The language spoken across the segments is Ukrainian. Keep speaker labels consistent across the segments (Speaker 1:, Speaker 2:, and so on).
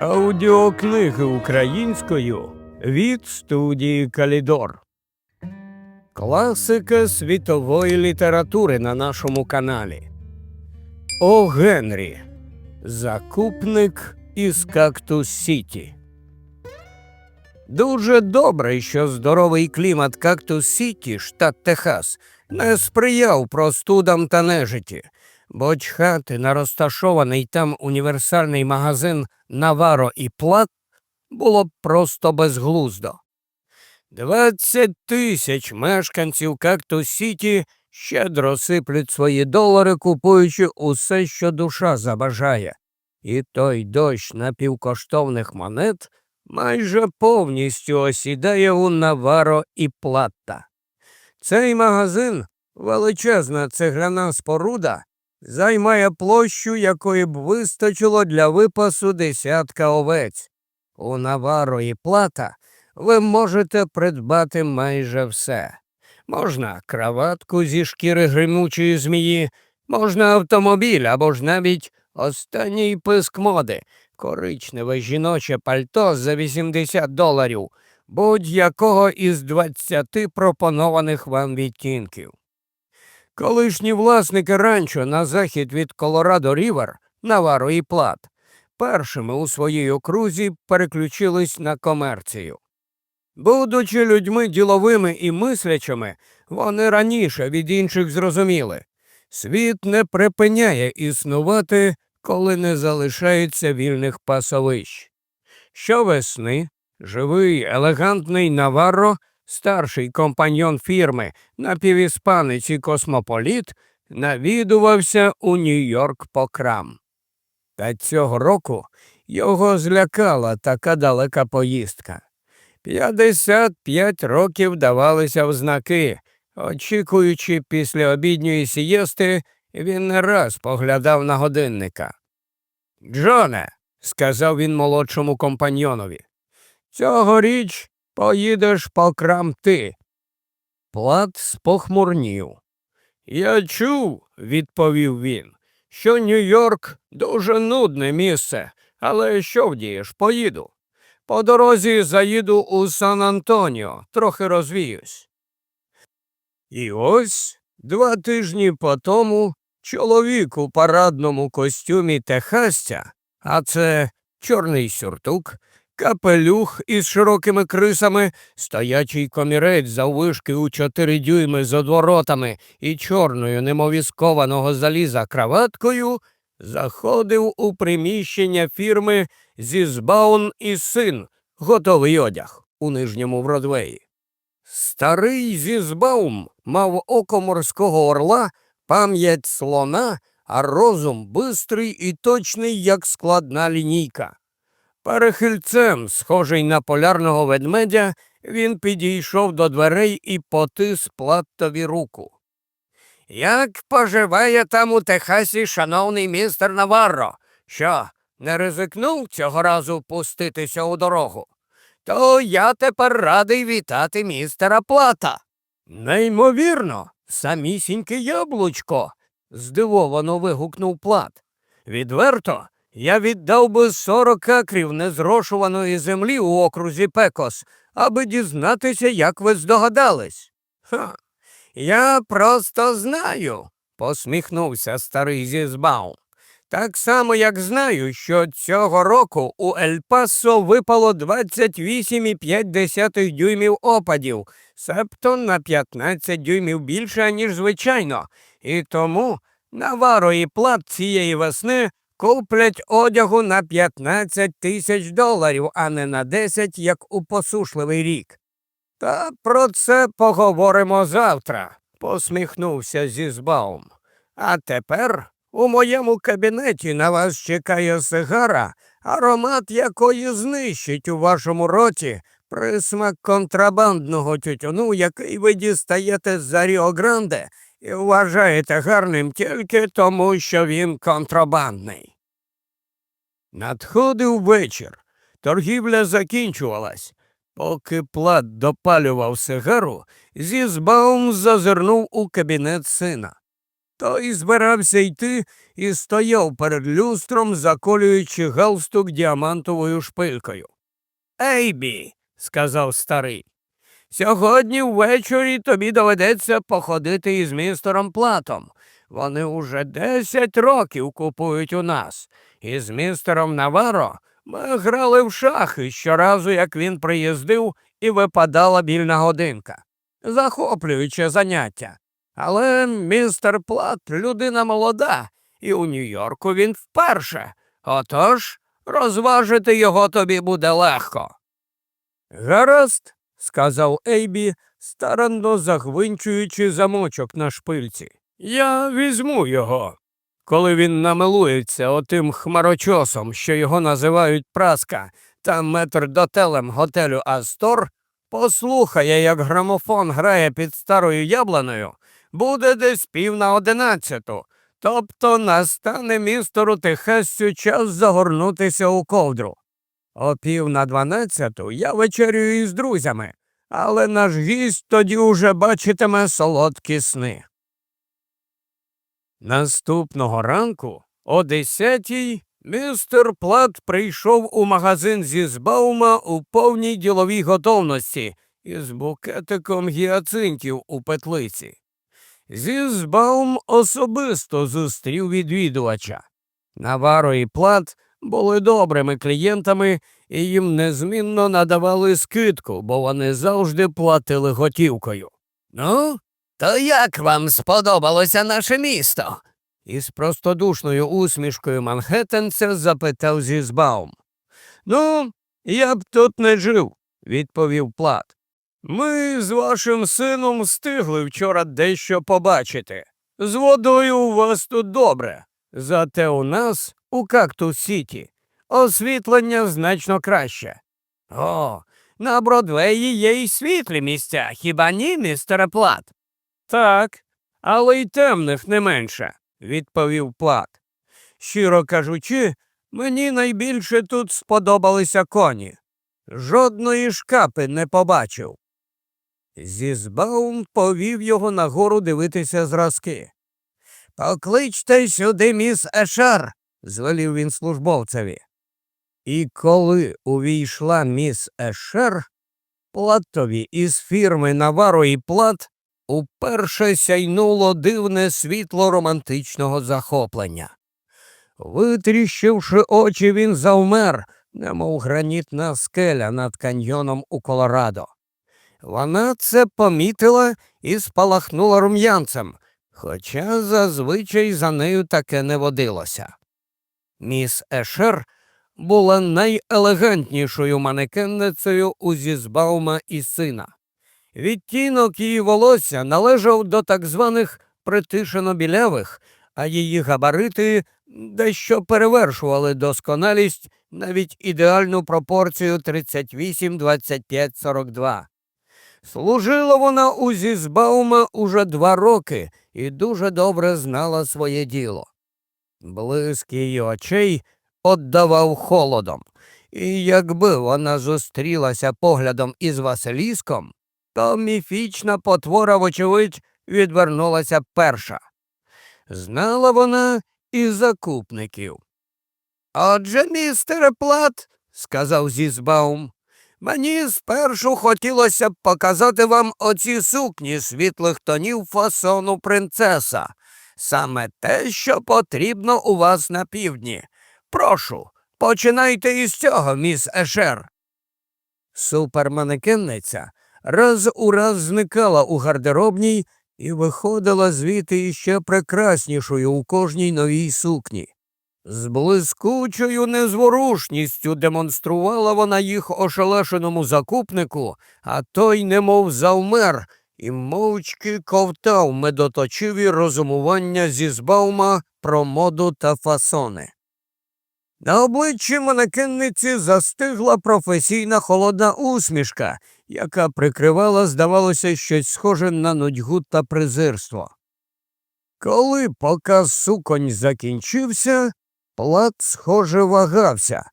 Speaker 1: Аудіокниги українською від студії Калідор. Класика світової літератури на нашому каналі. О Генрі. Закупник із Кактус Сіті. Дуже добре, що здоровий клімат Кактус Сіті, штат Техас, не сприяв простудам та нежиті, бо чхати на розташований там універсальний магазин Наваро і Плат було б просто безглуздо. Двадцять тисяч мешканців Кактус Сіті щедро сиплють свої долари, купуючи усе, що душа забажає, і той дощ напівкоштовних монет майже повністю осідає у Наваро і Платта. Цей магазин, величезна цегляна споруда, займає площу, якої б вистачило для випасу десятка овець. У Наваро і Плата ви можете придбати майже все. Можна краватку зі шкіри гримучої змії, можна автомобіль або ж навіть останній писк моди, коричневе жіноче пальто за 80 доларів, будь-якого із 20 пропонованих вам відтінків. Колишні власники ранчо на захід від Колорадо Рівер, Наваро і Плат, першими у своїй окрузі переключились на комерцію. Будучи людьми діловими і мислячими, вони раніше від інших зрозуміли світ не припиняє існувати, коли не залишається вільних пасовищ. Щовесни живий, елегантний Наварро, старший компаньон фірми, напівіспанець і космополіт, навідувався у Нью-Йорк по крам. Та цього року його злякала така далека поїздка. П'ятдесят п'ять років давалися в знаки. Очікуючи після обідньої сієсти, він не раз поглядав на годинника. Джоне, сказав він молодшому компаньйонові, цьогоріч поїдеш по крам ти. Плат спохмурнів. Я чув, відповів він, що Нью-Йорк дуже нудне місце, але що вдієш, поїду. По дорозі заїду у Сан Антоніо, трохи розвіюсь. І ось два тижні по тому чоловік у парадному костюмі техасця, а це чорний сюртук, капелюх із широкими крисами, стоячий комірець заввишки у чотири дюйми з одворотами і чорною немовіскованого заліза краваткою, заходив у приміщення фірми Зізбаун і син, готовий одяг у нижньому Бродвеї. Старий Зізбаум мав око морського орла, пам'ять слона, а розум бистрий і точний, як складна лінійка. Перехильцем, схожий на полярного ведмедя, він підійшов до дверей і потис платтові руку. Як поживає там у Техасі шановний містер Наварро? Що, не ризикнув цього разу пуститися у дорогу? То я тепер радий вітати містера Плата. Неймовірно, самісіньке яблучко. здивовано вигукнув Плат. Відверто, я віддав би сорок акрів незрошуваної землі у окрузі Пекос, аби дізнатися, як ви здогадались. Ха, я просто знаю, посміхнувся старий Зізбаум. Так само, як знаю, що цього року у Ель-Пасо випало 28,5 дюймів опадів, себто на 15 дюймів більше, ніж звичайно, і тому Наваро і плат цієї весни куплять одягу на 15 тисяч доларів, а не на 10, як у посушливий рік. Та про це поговоримо завтра, посміхнувся Зізбаум. А тепер у моєму кабінеті на вас чекає сигара, аромат якої знищить у вашому роті присмак контрабандного тютюну, який ви дістаєте з Ріо Гранде і вважаєте гарним тільки тому, що він контрабандний. Надходив вечір. Торгівля закінчувалась. Поки плат допалював сигару, Зізбаум зазирнув у кабінет сина. Той збирався йти і стояв перед люстром, заколюючи галстук діамантовою шпилькою. Ейбі, сказав старий, сьогодні ввечері тобі доведеться походити із містером Платом. Вони уже десять років купують у нас. І з містером Наваро ми грали в шахи щоразу, як він приїздив і випадала більна годинка. Захоплююче заняття. Але містер Плат людина молода, і у Нью-Йорку він вперше. Отож, розважити його тобі буде легко. Гаразд, сказав Ейбі, старанно загвинчуючи замочок на шпильці. Я візьму його. Коли він намилується отим хмарочосом, що його називають праска, та метрдотелем готелю Астор, послухає, як грамофон грає під старою ябланою, буде десь пів на одинадцяту. Тобто настане містеру Техасцю час загорнутися у ковдру. О пів на дванадцяту я вечерюю із друзями, але наш гість тоді уже бачитиме солодкі сни. Наступного ранку, о десятій, містер Плат прийшов у магазин зі збаума у повній діловій готовності із букетиком гіацинтів у петлиці. Зізбаум особисто зустрів відвідувача. Наваро і Плат були добрими клієнтами і їм незмінно надавали скидку, бо вони завжди платили готівкою. Ну, то як вам сподобалося наше місто? із простодушною усмішкою Манхеттенця запитав Зізбаум. Ну, я б тут не жив, відповів Плат. Ми з вашим сином встигли вчора дещо побачити. З водою у вас тут добре. Зате у нас, у Кактус Сіті, освітлення значно краще. О, на Бродвеї є й світлі місця, хіба ні, містере Плат? Так, але й темних не менше, відповів Плат. Щиро кажучи, мені найбільше тут сподобалися коні. Жодної шкапи не побачив. Зізбаум повів його нагору дивитися зразки. Покличте сюди міс Ешар, звелів він службовцеві. І коли увійшла міс Ешер, платові із фірми Наваро і Плат уперше сяйнуло дивне світло романтичного захоплення. Витріщивши очі, він завмер, немов гранітна скеля над каньйоном у Колорадо. Вона це помітила і спалахнула рум'янцем, хоча зазвичай за нею таке не водилося. Міс Ешер була найелегантнішою манекенницею у Зізбаума і сина. Відтінок її волосся належав до так званих притишено-білявих, а її габарити дещо перевершували досконалість навіть ідеальну пропорцію 38, 25, 42. Служила вона у Зізбаума уже два роки і дуже добре знала своє діло. Блиск її очей отдавав холодом, і якби вона зустрілася поглядом із Василіском, то міфічна потвора, вочевидь, відвернулася перша. Знала вона і закупників. Отже, містере Плат, сказав Зізбаум, мені спершу хотілося б показати вам оці сукні світлих тонів фасону принцеса. Саме те, що потрібно у вас на півдні. Прошу, починайте із цього, міс Ешер. Суперманекенниця раз у раз зникала у гардеробній і виходила звідти іще прекраснішою у кожній новій сукні. З блискучою незворушністю демонструвала вона їх ошелешеному закупнику, а той немов завмер і мовчки ковтав медоточиві розумування зі збаума про моду та фасони. На обличчі манекенниці застигла професійна холодна усмішка, яка прикривала, здавалося, щось схоже на нудьгу та презирство. Коли показ суконь закінчився, плат, схоже, вагався.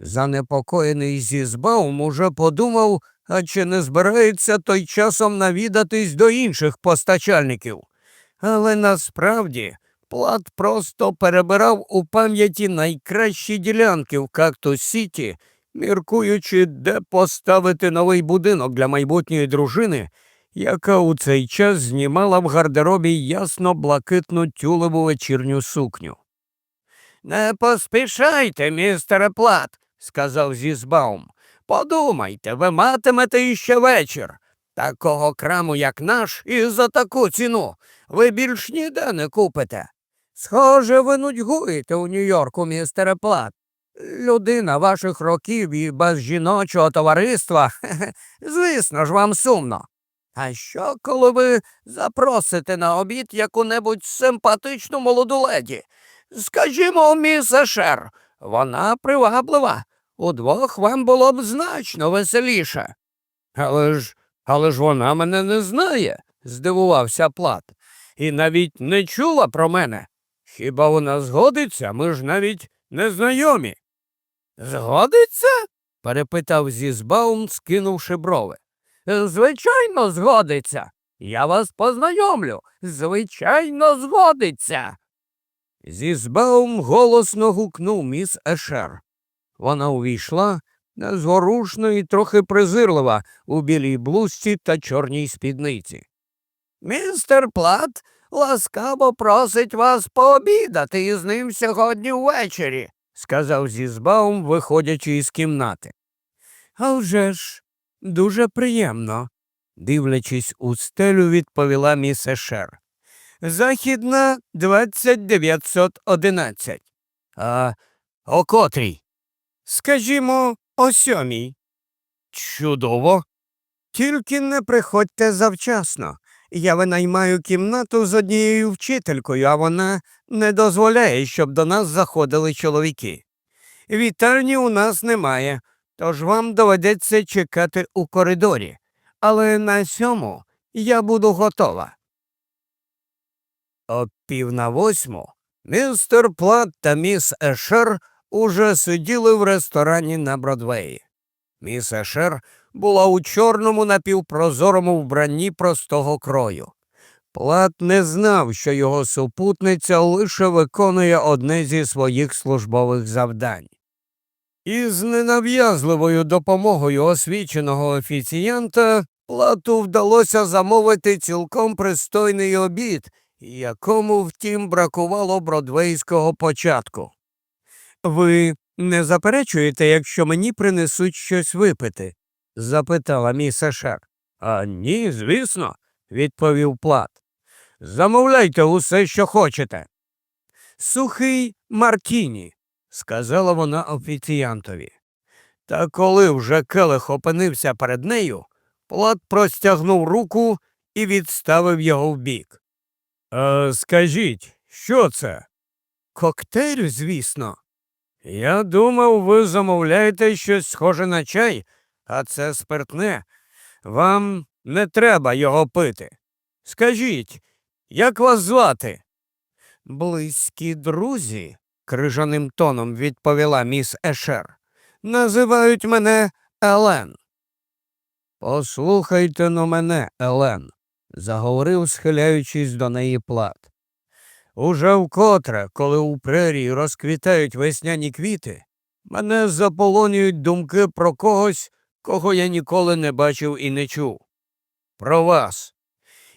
Speaker 1: Занепокоєний Зізбаум уже подумав, а чи не збирається той часом навідатись до інших постачальників. Але насправді Плат просто перебирав у пам'яті найкращі ділянки в Кактус Сіті, міркуючи, де поставити новий будинок для майбутньої дружини, яка у цей час знімала в гардеробі ясно блакитну тюлеву вечірню сукню. Не поспішайте, містере Плат, сказав Зізбаум. Подумайте, ви матимете іще вечір. Такого краму, як наш, і за таку ціну ви більш ніде не купите. Схоже, ви нудьгуєте у Нью-Йорку, містере Плат. Людина ваших років і без жіночого товариства, звісно ж, вам сумно. А що, коли ви запросите на обід яку-небудь симпатичну молоду леді? Скажімо, міс Ешер, вона приваблива. Удвох вам було б значно веселіше. Але ж, але ж вона мене не знає, здивувався Плат, і навіть не чула про мене. Хіба вона згодиться? Ми ж навіть не знайомі. Згодиться? перепитав Зізбаум, скинувши брови. Звичайно, згодиться. Я вас познайомлю. Звичайно, згодиться. Зізбаум голосно гукнув міс Ешер. Вона увійшла, незворушно і трохи презирлива у білій блузці та чорній спідниці. Містер Плат ласкаво просить вас пообідати із ним сьогодні ввечері, сказав Зізбаум, виходячи із кімнати. «А вже ж, дуже приємно, дивлячись у стелю, відповіла міс Ешер. Західна 2911. А о котрій? Скажімо, о сьомій. Чудово. Тільки не приходьте завчасно. Я винаймаю кімнату з однією вчителькою, а вона не дозволяє, щоб до нас заходили чоловіки. Вітальні у нас немає, тож вам доведеться чекати у коридорі. Але на сьому я буду готова. О пів на восьму містер Плат та міс Ешер уже сиділи в ресторані на Бродвеї. Міс Ешер була у чорному напівпрозорому вбранні простого крою. Плат не знав, що його супутниця лише виконує одне зі своїх службових завдань. Із ненав'язливою допомогою освіченого офіціянта Плату вдалося замовити цілком пристойний обід, якому, втім, бракувало бродвейського початку. Ви не заперечуєте, якщо мені принесуть щось випити? запитала міс Ешер. А ні, звісно, відповів Плат. Замовляйте усе, що хочете. Сухий Мартіні, сказала вона офіціантові. Та коли вже келих опинився перед нею, Плат простягнув руку і відставив його вбік. «Е, скажіть, що це? Коктейль, звісно. Я думав, ви замовляєте щось схоже на чай, а це спиртне. Вам не треба його пити. Скажіть, як вас звати? Близькі друзі, крижаним тоном відповіла міс Ешер. Називають мене Елен. Послухайте но мене, Елен, заговорив, схиляючись до неї плат. Уже вкотре, коли у прерії розквітають весняні квіти, мене заполонюють думки про когось, кого я ніколи не бачив і не чув. Про вас.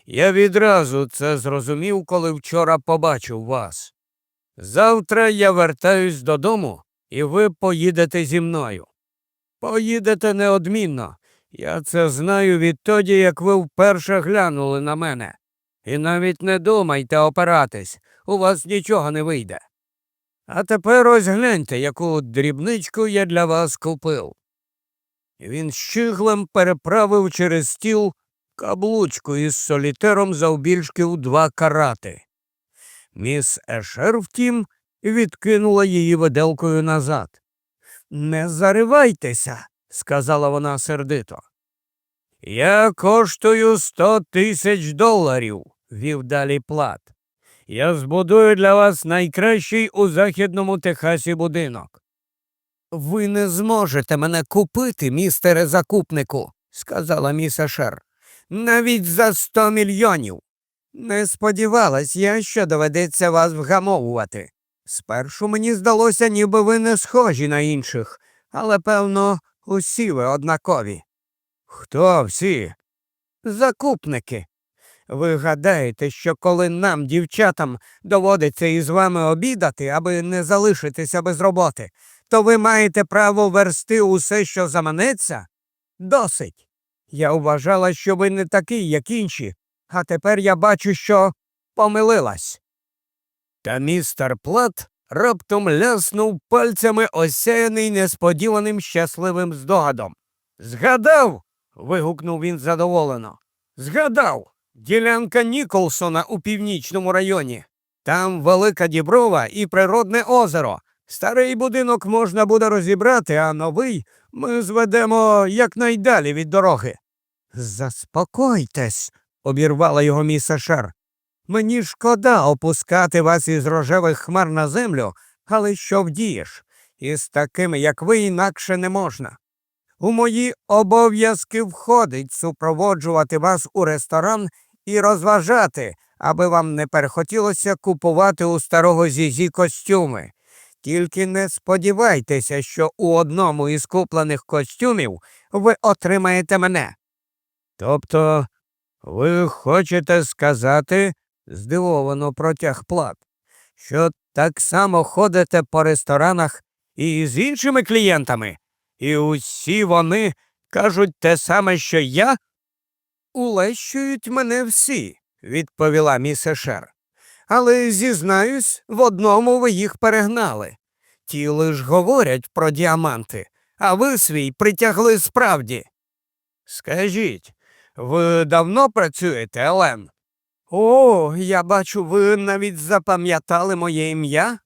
Speaker 1: Я відразу це зрозумів, коли вчора побачив вас. Завтра я вертаюсь додому, і ви поїдете зі мною. Поїдете неодмінно. Я це знаю відтоді, як ви вперше глянули на мене. І навіть не думайте опиратись, у вас нічого не вийде. А тепер ось гляньте, яку дрібничку я для вас купив. Він щиглем переправив через стіл каблучку із солітером завбільшки у два карати. Міс Ешер, втім, відкинула її виделкою назад. Не заривайтеся, сказала вона сердито. Я коштую сто тисяч доларів, вів далі плат. Я збудую для вас найкращий у західному Техасі будинок. Ви не зможете мене купити, містере закупнику, сказала міс Ешер. Навіть за сто мільйонів. Не сподівалась я, що доведеться вас вгамовувати. Спершу мені здалося, ніби ви не схожі на інших, але, певно, усі ви однакові. Хто всі? Закупники. Ви гадаєте, що коли нам, дівчатам, доводиться із вами обідати, аби не залишитися без роботи, то ви маєте право версти усе, що заманеться? Досить. Я вважала, що ви не такий, як інші, а тепер я бачу, що помилилась. Та містер Плат раптом ляснув пальцями осяяний несподіваним щасливим здогадом. Згадав. Вигукнув він задоволено. Згадав. Ділянка Ніколсона у північному районі. Там велика діброва і природне озеро. Старий будинок можна буде розібрати, а новий ми зведемо якнайдалі від дороги. Заспокойтесь, обірвала його міс Шер. Мені шкода опускати вас із рожевих хмар на землю, але що вдієш? Із такими, як ви, інакше не можна. У мої обов'язки входить супроводжувати вас у ресторан і розважати, аби вам не перехотілося купувати у старого зізі костюми. Тільки не сподівайтеся, що у одному із куплених костюмів ви отримаєте мене. Тобто, ви хочете сказати, здивовано протяг плат, що так само ходите по ресторанах і з іншими клієнтами, і усі вони кажуть те саме, що я? Улещують мене всі, відповіла міс Ешер. Але зізнаюсь, в одному ви їх перегнали. Ті лиш говорять про діаманти, а ви свій притягли справді. Скажіть, ви давно працюєте, Елен? О, я бачу, ви навіть запам'ятали моє ім'я.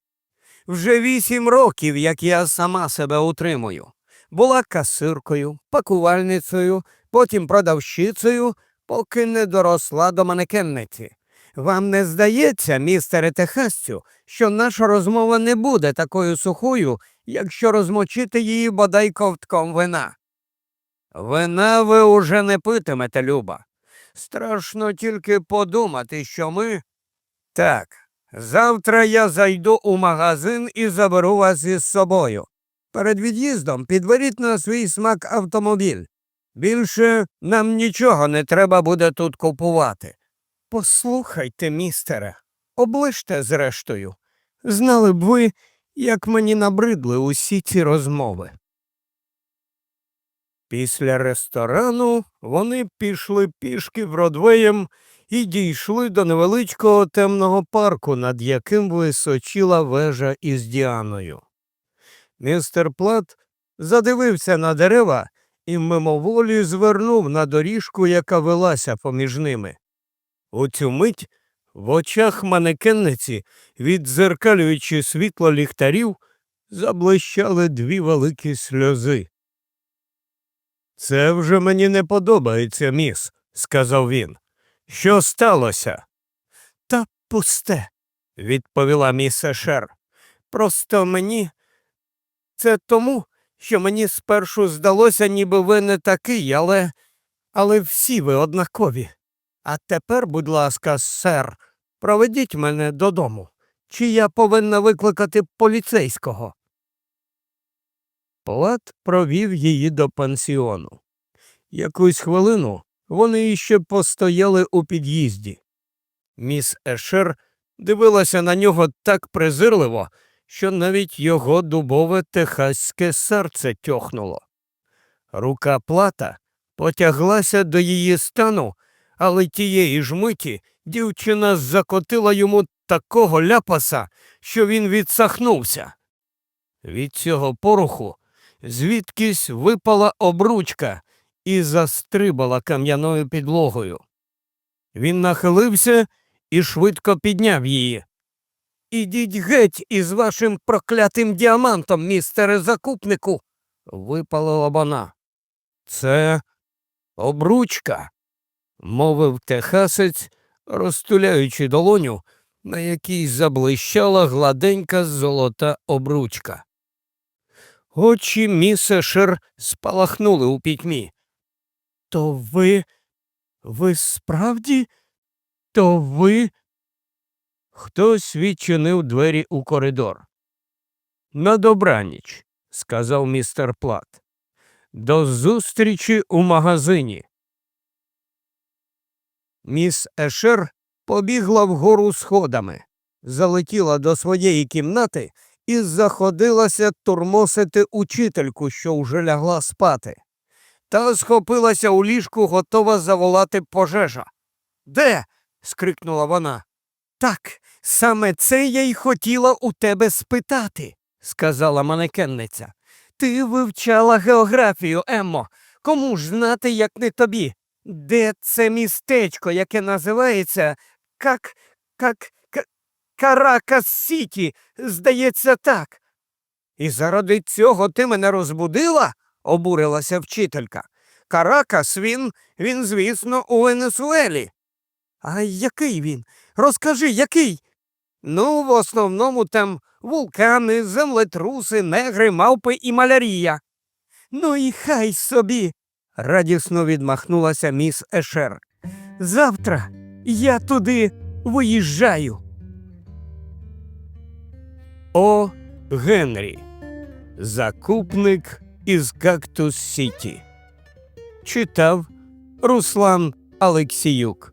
Speaker 1: Вже вісім років, як я сама себе утримую. Була касиркою, пакувальницею, потім продавщицею, поки не доросла до манекенниці. Вам не здається, містере Техасцю, що наша розмова не буде такою сухою, якщо розмочити її бодай ковтком вина. Вина ви уже не питимете, Люба. Страшно тільки подумати, що ми. Так, завтра я зайду у магазин і заберу вас із собою. Перед від'їздом підберіть на свій смак автомобіль. Більше нам нічого не треба буде тут купувати. Послухайте, містере, оближте зрештою. Знали б ви, як мені набридли усі ці розмови. Після ресторану вони пішли пішки Бродвеєм і дійшли до невеличкого темного парку, над яким височила вежа із Діаною. Містер Плат задивився на дерева і мимоволі звернув на доріжку, яка велася поміж ними. У цю мить в очах манекенниці, віддзеркалюючи світло ліхтарів, заблищали дві великі сльози. Це вже мені не подобається, міс, сказав він. Що сталося? Та пусте, відповіла міс Ешер. Просто мені. Це тому, що мені спершу здалося, ніби ви не такий, але. але всі ви однакові. А тепер, будь ласка, сер, проведіть мене додому. Чи я повинна викликати поліцейського? Плат провів її до пансіону. Якусь хвилину вони іще постояли у під'їзді. Міс Ешер дивилася на нього так презирливо, що навіть його дубове техаське серце тьохнуло. Рука плата потяглася до її стану, але тієї ж миті дівчина закотила йому такого ляпаса, що він відсахнувся. Від цього поруху звідкись випала обручка і застрибала кам'яною підлогою. Він нахилився і швидко підняв її. Ідіть геть із вашим проклятим діамантом, містере закупнику, випалила вона. Це обручка, мовив техасець, розтуляючи долоню, на якій заблищала гладенька золота обручка. Очі місешер спалахнули у пітьмі. То ви. ви справді То ви. Хтось відчинив двері у коридор. На добраніч, сказав містер Плат. До зустрічі у магазині. Міс Ешер побігла вгору сходами, залетіла до своєї кімнати і заходилася турмосити учительку, що вже лягла спати. Та схопилася у ліжку, готова заволати пожежа. Де? скрикнула вона. Так, саме це я й хотіла у тебе спитати, сказала манекенниця. Ти вивчала географію, Еммо. Кому ж знати, як не тобі? Де це містечко, яке називається как. как. Каракас Сіті, здається, так. І заради цього ти мене розбудила? обурилася вчителька. Каракас він, він, звісно, у Венесуелі. А який він? Розкажи, який? Ну, в основному там вулкани, землетруси, негри, мавпи і малярія. Ну і хай собі. радісно відмахнулася міс Ешер. Завтра я туди виїжджаю. О. Генрі. Закупник із Кактус Сіті. Читав Руслан Алексіюк.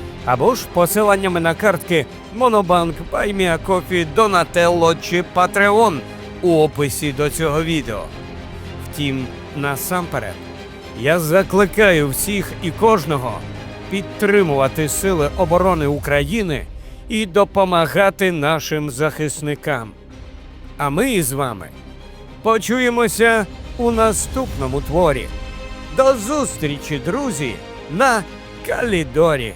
Speaker 1: або ж посиланнями на картки Monobank, BuyMeACoffee, Donatello чи Patreon у описі до цього відео. Втім, насамперед, я закликаю всіх і кожного підтримувати Сили оборони України і допомагати нашим захисникам. А ми з вами почуємося у наступному творі. До зустрічі, друзі, на Калідорі.